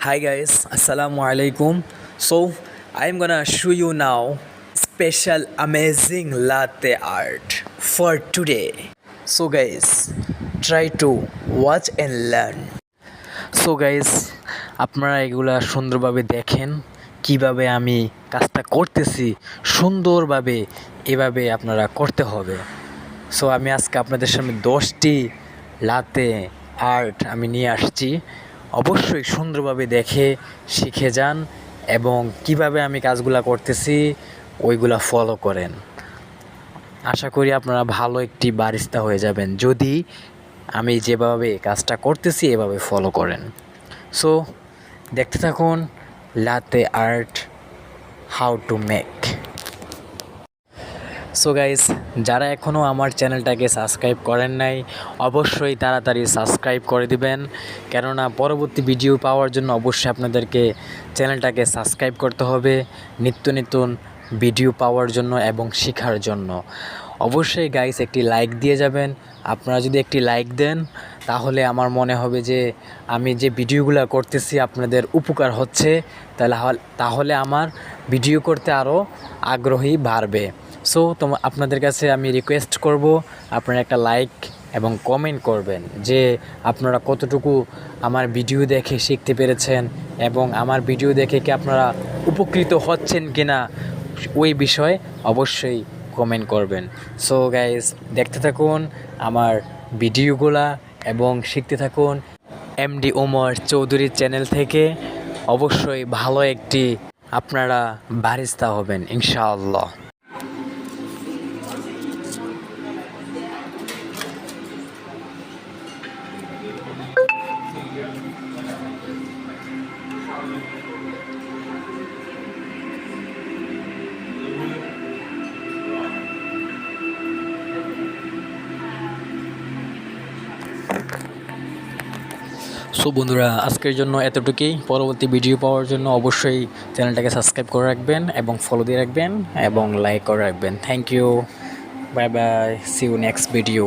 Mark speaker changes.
Speaker 1: Hi guys, Assalamu alaikum. So I'm gonna show you now special amazing latte art for today. So guys, try to watch and learn. So guys আপনারা এগুলা সুন্দরভাবে দেখেন কীভাবে আমি কাজটা করতেছি সুন্দরভাবে এভাবে আপনারা করতে হবে সো আমি আজকে আপনাদের সামনে দশটি লাতে আর্ট আমি নিয়ে আসছি অবশ্যই সুন্দরভাবে দেখে শিখে যান এবং কীভাবে আমি কাজগুলা করতেছি, ওইগুলা ফলো করেন। আশা করি আপনারা ভালো একটি বারিস্তা হয়ে যাবেন। যদি আমি যেভাবে কাজটা করতেছি, এভাবে ফলো করেন। সো দেখতে থাকুন, latte art, how to make. So guys যারা এখনও আমার চ্যানেলটাকে সাবস্ক্রাইব করেন নাই, অবশ্যই তাড়াতাড়ি সাবস্ক্রাইব করে দিবেন। কেননা পরবর্তী ভিডিও পাওয়ার জন্য অবশ্যই আপনাদেরকে চ্যানেলটাকে সাবস্ক্রাইব করতে হবে, নিত্য নতুন ভিডিও পাওয়ার জন্য এবং শেখার জন্য। অবশ্যই গাইস একটি লাইক দিয়ে যাবেন। আপনারা যদি একটি লাইক দেন, তাহলে আমার মনে হবে যে আমি যে ভিডিওগুলো করতেছি আপনাদের উপকার হচ্ছে। তাহলে তাহলে আমার ভিডিও করতে আরও আগ্রহী বাড়বে। সো তোমা, আপনাদের কাছে আমি রিকোয়েস্ট করব আপনারা একটা লাইক এবং কমেন্ট করবেন যে আপনারা কতটুকু আমার ভিডিও দেখে শিখতে পেরেছেন এবং আমার ভিডিও দেখে কি আপনারা উপকৃত হচ্ছেন কিনা ওই বিষয়ে অবশ্যই কমেন্ট করবেন। সো গাইজ দেখতে থাকুন আমার ভিডিওগুলা এবং শিখতে থাকুন এমডি ওমর চৌধুরীর চ্যানেল থেকে। অবশ্যই ভালো একটি আপনারা বারিস্তা হবেন, ইনশাআল্লাহ। সো বন্ধুরা, আজকের জন্য এতটুকুই। পরবর্তী ভিডিও পাওয়ার জন্য অবশ্যই চ্যানেলটাকে সাবস্ক্রাইব করে রাখবেন এবং ফলো দিয়ে রাখবেন এবং লাইক করে রাখবেন। Thank you bye bye see you next video